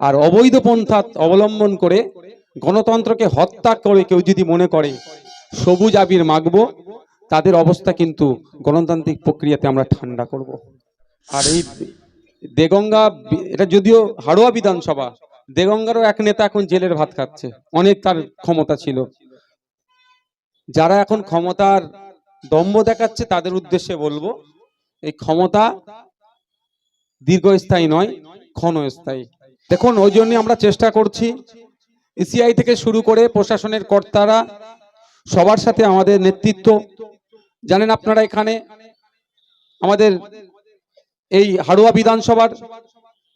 আর অবৈধ পন্থা অবলম্বন করে গণতন্ত্রকে হত্যা করে কেউ যদি মনে করে সবুজ আবির মাগব তাদের অবস্থা কিন্তু গণতান্ত্রিক প্রক্রিয়াতে আমরা ঠান্ডা করব। আর এই দেগঙ্গা এটা যদিও হাড়োয়া বিধানসভা, দেগঙ্গারও এক নেতা এখন জেলের ভাত খাচ্ছে, অনেক তার ক্ষমতা ছিল। যারা এখন ক্ষমতার দম্ভ দেখাচ্ছে, তাদের উদ্দেশ্যে বলব, এই ক্ষমতা দীর্ঘস্থায়ী নয়, ক্ষণস্থায়ী। দেখুন, ওই জন্য আমরা চেষ্টা করছি। ইসিআই থেকে শুরু করে প্রশাসনের কর্তারা, সবার সাথে আমাদের নেতৃত্ব। জানেন আপনারা এখানে আমাদের এই হাড়ুয়া বিধানসভার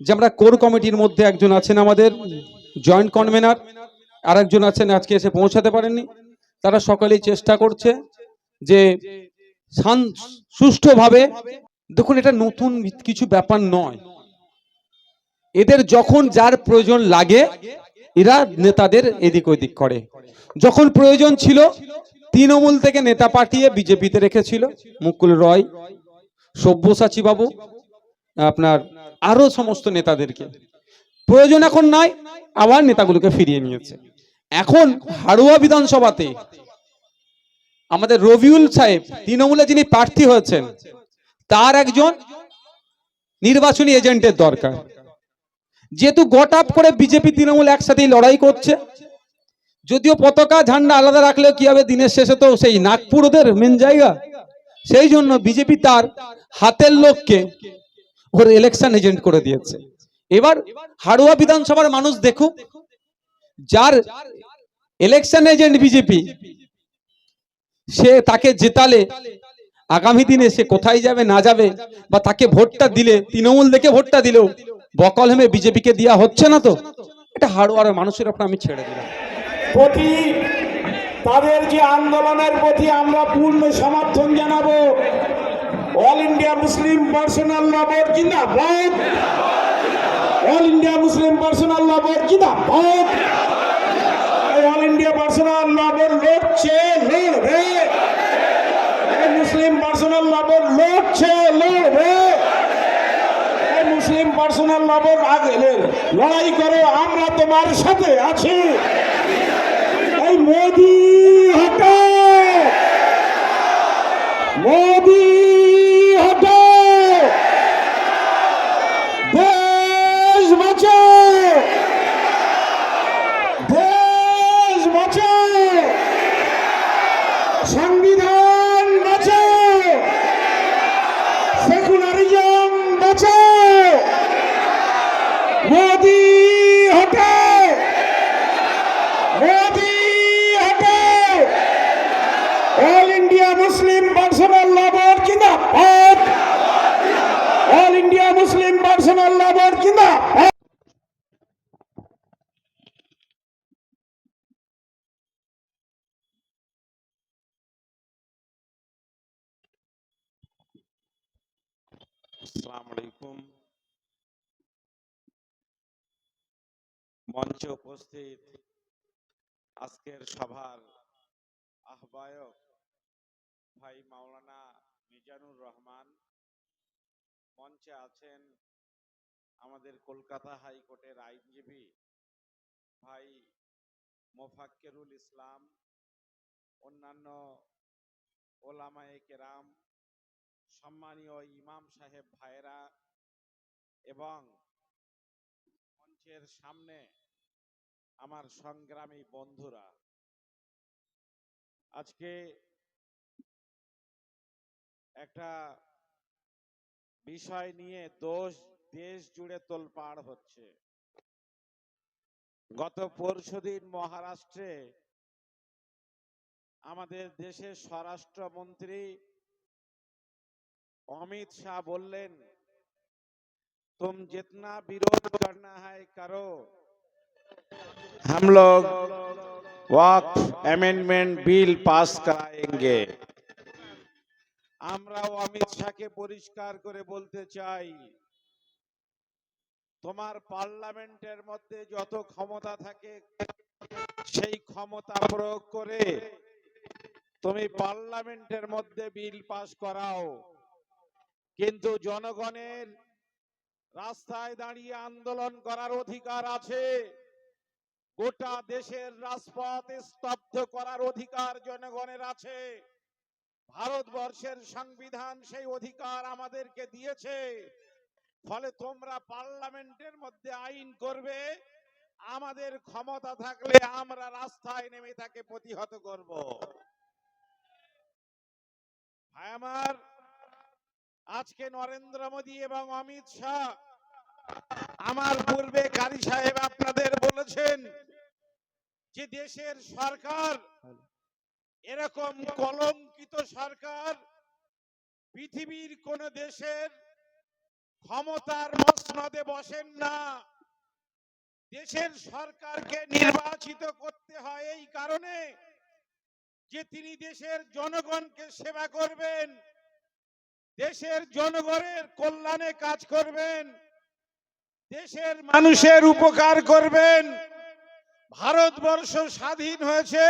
যে আমরা কোর কমিটির মধ্যে একজন আছেন আমাদের, জয়েন্ট কনভেনার আর একজন আছেন আজকে এসে পৌঁছাতে পারেননি। তারা সকলেই চেষ্টা করছে যে সুষ্ঠুভাবে দেখুন, এটা নতুন কিছু ব্যাপার নয়। এদের যখন যার প্রয়োজন লাগে, এরা নেতাদের এদিক ওদিক করে। যখন প্রয়োজন ছিল, তৃণমূল থেকে নেতা পাঠিয়ে বিজেপিতে রেখেছিল, মুকুল রয়, সব্যসাচী বাবু, আপনার আরও সমস্ত নেতাদেরকে। প্রয়োজন এখন নাই, আবার নেতাগুলোকে ফিরিয়ে নিয়েছে। এখন হাড়ুয়া বিধানসভাতে আমাদের রবিউল সাহেব, তৃণমূলে যিনি প্রার্থী হয়েছেন, তার একজন নির্বাচনী এজেন্টের দরকার। যেহেতু গট আপ করে বিজেপি, তৃণমূল একসাথেই লড়াই করছে, যদিও পতাকা ঝান্ডা আলাদা রাখলেও কি হবে দিনের শেষে তো সেই নাগপুর ওদের মেন জায়গা। সেই জন্য বিজেপি তার হাতের লোককে ওর ইলেকশন এজেন্ট করে দিয়েছে। এবার হাড়ুয়া বিধানসভার মানুষ দেখুক, যার ইলেকশন এজেন্ট বিজেপি, সে তাকে জেতালে আগামী দিনে সে কোথায় যাবে, না যাবে, বা তাকে ভোটটা দিলে, তৃণমূল দেখে ভোটটা দিলেও বকল হেমে বিজেপিকে দেওয়া হচ্ছে না তো? এটা হাড়ুয়ার মানুষের ওপর আমি ছেড়ে দিলাম। প্রতি তাদের যে আন্দোলনের প্রতি আমরা পূর্ণ সমর্থন জানাব All India Muslim Personal Law Board জিন্দাবাদ। All India Muslim Personal Law Board জিন্দাবাদ। All India Personal Law Board লড়ছে, লড়বে। মুসলিম পার্সোনাল ল বোর্ড লড়ছে, লড়বে। মুসলিম পার্সোনাল লবর বোর্ড আগে লড়াই করো, আমরা তোমার সাথে আছি। এই মোদি হটো। মোদি হটো দেশ বাঁচাও দেশ বাঁচাও সংবিধান বাঁচাও সেকুলারিজম বাঁচাও মোদি হটাও মোদি হটাও All India Muslim Personal lover জিন্দাবাদ All India Muslim Personal lover জিন্দাবাদ আসসালামু আলাইকুম। মঞ্চে উপস্থিত আজকের সভার আহ্বায়ক ভাই মাওলানা মিজানুর রহমান। মঞ্চে আছেন আমাদের কলকাতা হাইকোর্টের আইনজীবী ভাই মোফাক্কেরুল ইসলাম, অন্যান্য ওলামায়ে কেরাম সম্মানীয় ইমাম সাহেব ভাইরা এবং মঞ্চের সামনে আমার সংগ্রামী বন্ধুরা, আজকে একটা বিষয় নিয়ে দোষ, দেশ জুড়ে তোলপাড় হচ্ছে। গত পরশুদিন মহারাষ্ট্রে আমাদের দেশের স্বরাষ্ট্রমন্ত্রী अमित शाह बोलें तुम जितना विरोध करना है करो हम लोग वक्फ अमेंडमेंट बिल पास कराएंगे আমরাও অমিত শাহকে পরিষ্কার করে বলতে চাই তোমার পার্লামেন্টের মধ্যে যত ক্ষমতা থাকে সেই ক্ষমতা প্রয়োগ করে তুমি পার্লামেন্টের মধ্যে বিল পাস করাও কিন্তু জনগণের রাস্তায় দাঁড়িয়ে আন্দোলন করার অধিকার আছে। গোটা দেশের রাজপথ স্তব্ধ করার অধিকার জনগণের আছে। ভারতবর্ষের সংবিধান সেই অধিকার আমাদেরকে দিয়েছে। ফলে তোমরা পার্লামেন্টের মধ্যে আইন করবে, আমাদের ক্ষমতা থাকলে আমরা রাস্তায় নেমে তাকে প্রতিহত করব। আমার আজকে নরেন্দ্র মোদী এবং অমিত শাহ, আমার পূর্বে কারি সাহেব আপনাদের বলেছেন যে দেশের সরকার এরকম কলঙ্কিত সরকার পৃথিবীর কোন দেশের ক্ষমতার মসনদে বসেন না। দেশের সরকারকে নির্বাচিত করতে হয় এই কারণে যে তিনি দেশের জনগণকে সেবা করবেন। দেশের জনগণের কল্যাণে কাজ করবেন, দেশের মানুষের উপকার করবেন। ভারতবর্ষ স্বাধীন হয়েছে।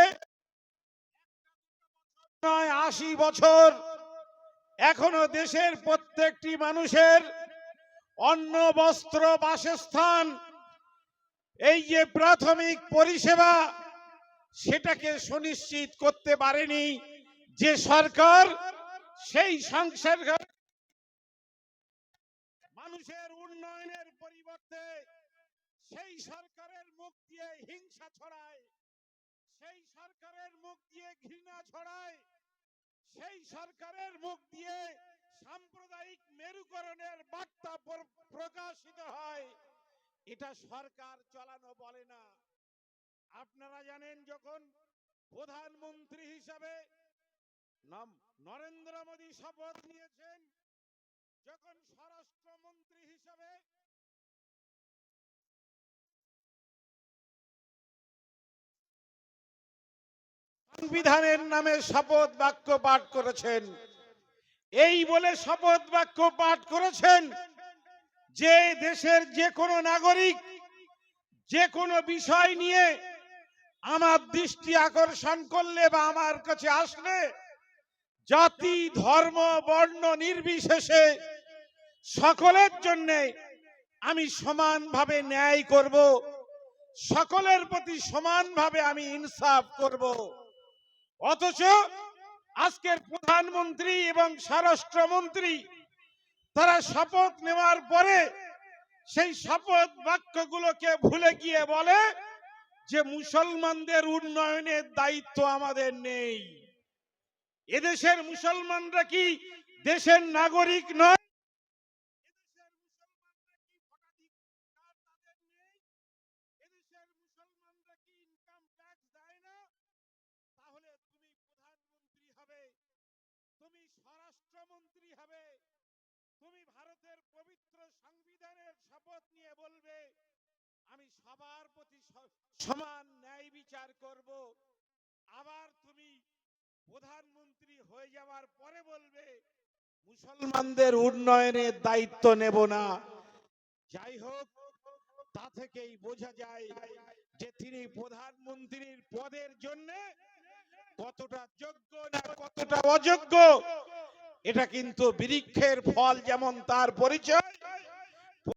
আশি বছর এখনও দেশের প্রত্যেকটি মানুষের অন্ন, বস্ত্র, বাসস্থান, এই যে প্রাথমিক পরিষেবা, সেটাকে সুনিশ্চিত করতে পারেনি যে সরকার। সেই সংসার মানুষের উন্নয়নের পরিবর্তে সেই সরকারের মুখ দিয়ে হিংসা ছড়ায়, সেই সরকারের মুখ দিয়ে ঘৃণা ছড়ায়, সেই সরকারের মুখ দিয়ে সাম্প্রদায়িক মেরুকরণের বার্তা প্রকাশিত হয়। এটা সরকার চালানো বলে না। আপনারা জানেন যখন প্রধানমন্ত্রী হিসাবে নাম নরেন্দ্র মোদী শপথ নিয়েছেন যখন স্বরাষ্ট্রমন্ত্রী হিসাবে। সংবিধানের নামে শপথ বাক্য পাঠ করেছেন। এই বলে শপথ বাক্য পাঠ করেছেন যে দেশের যে কোনো নাগরিক যে কোনো বিষয় নিয়ে আমার দৃষ্টি আকর্ষণ করলে বা আমার কাছে আসলে জাতি, ধর্ম, বর্ণ নির্বিশেষে সকলের জন্য আমি সমানভাবে ন্যায় করব। সকলের প্রতি সমানভাবে আমি ইনসাফ করব। অথচ আজকের প্রধানমন্ত্রী এবং স্বরাষ্ট্রমন্ত্রী, তারা শপথ নেওয়ার পরে সেই শপথ বাক্যগুলোকে ভুলে গিয়ে বলে যে, মুসলমানদের উন্নয়নের দায়িত্ব আমাদের নেই। এদেশের মুসলমানরা কি দেশের নাগরিক নয়? তুমি স্বরাষ্ট্রমন্ত্রী হবে, তুমি ভারতের পবিত্র সংবিধানের শপথ নিয়ে বলবে, আমি সবার প্রতি সমান ন্যায় বিচার করব। আবার তুমি প্রধানমন্ত্রী হয়ে যাওয়ার পরে বলবে, মুসলমানদের উন্নয়নের দায়িত্ব নেব না। যাই হোক, তা থেকেই বোঝা যায় যে তিনি প্রধানমন্ত্রীর পদের জন্য কতটা যোগ্য না কতটা অযোগ্য। এটা কিন্তু বৃক্ষের ফল যেমন তার পরিচয়